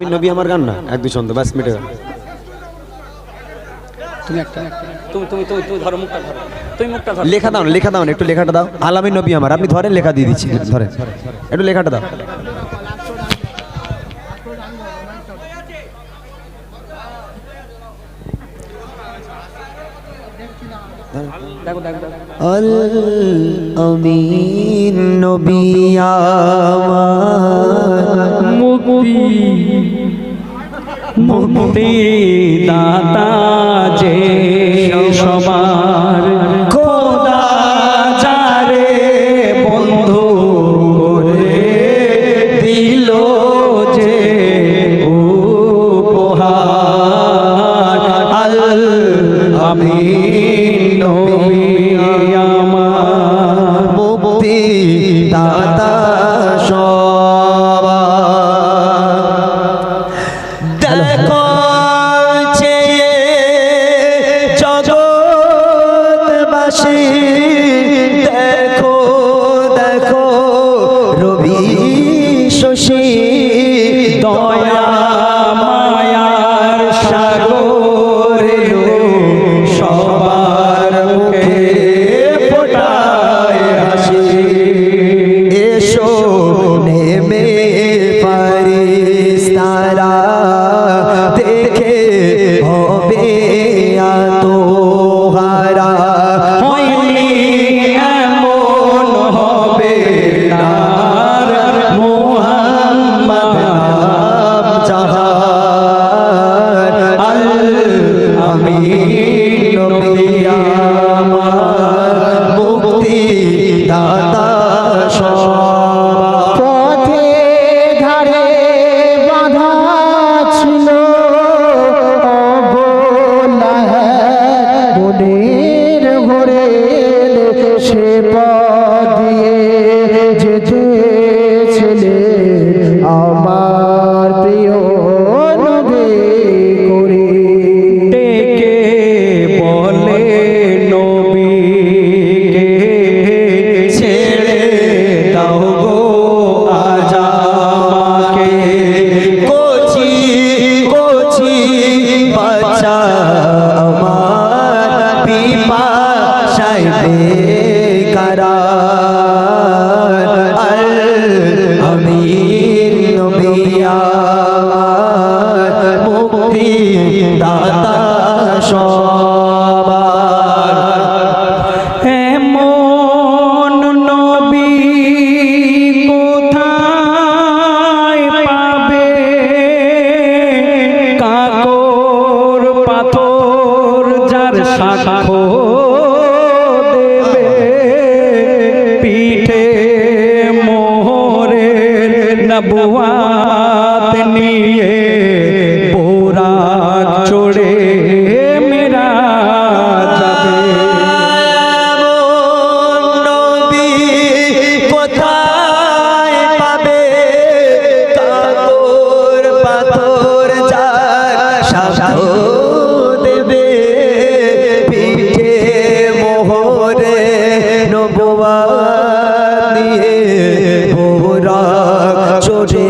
নবী আমার গান না? এক দুই ছন্দ ব্যাস মিটে গেল। তুমি একটা তুমি তুমি তুমি তুমি ধরো মুখটা ধরো। তুমি মুখটা ধরো। লেখা দাও না লেখা দাও না একটু লেখাটা দাও। আলামী নবী আমার আপনি ধরেন লেখা দিয়ে দিচ্ছি। ধরেন। একটু লেখাটা দাও। আল আমিন নবী আমার। মুক্তি। মুক্তি দাতা যে সবার খোদা বন্ধু যে নবী আমার মুক্তি দাতা মুক্তি দাতা সবার এমন নবী কোথায় পাবে? পাথর যার সাক্ষ্য de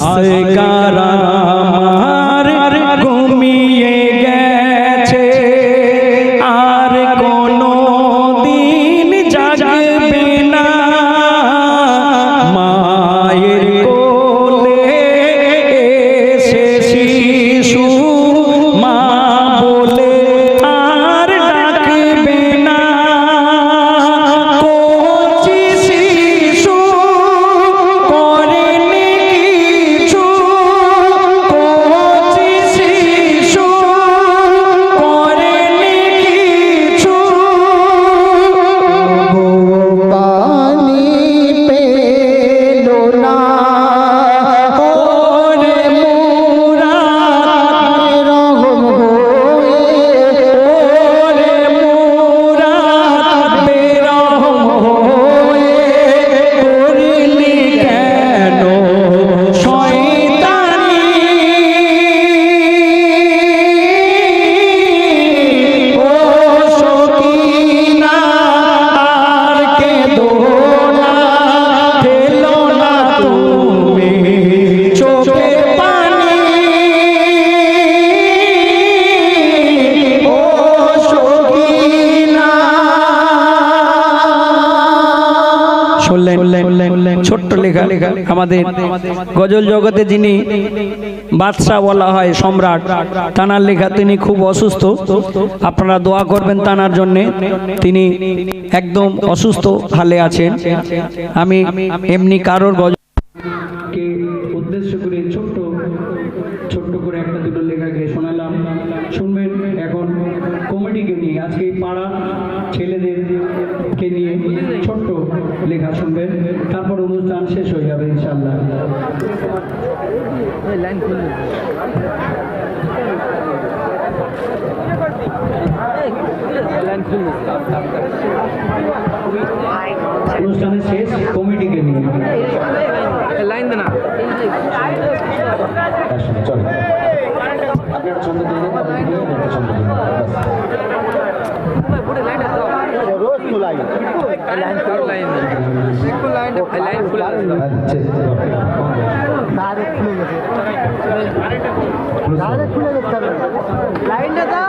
classic. Uh, শুনলেন ছোট্ট লেখা লেখা আমাদের গজল জগতে যিনি বাদশাহ বলা হয় সম্রাট তানার লেখা তিনি খুব অসুস্থ। আপনারা দোয়া করবেন তানার জন্য। তিনি একদম অসুস্থ হালে আছেন। আমি এমনি কারোর গজল অনুষ্ঠানের শেষ কমিটিকে নিয়ে লাইন দে না চলো আপনি একটা ছন্দ দিয়ে দেন আপনি দিয়ে দেন, একটা लाइन फुल लाइन बिल्कुल लाइन लाइन फुल अच्छे डायरेक्ट खुलेगा डायरेक्ट खुलेगा लाइन दे दो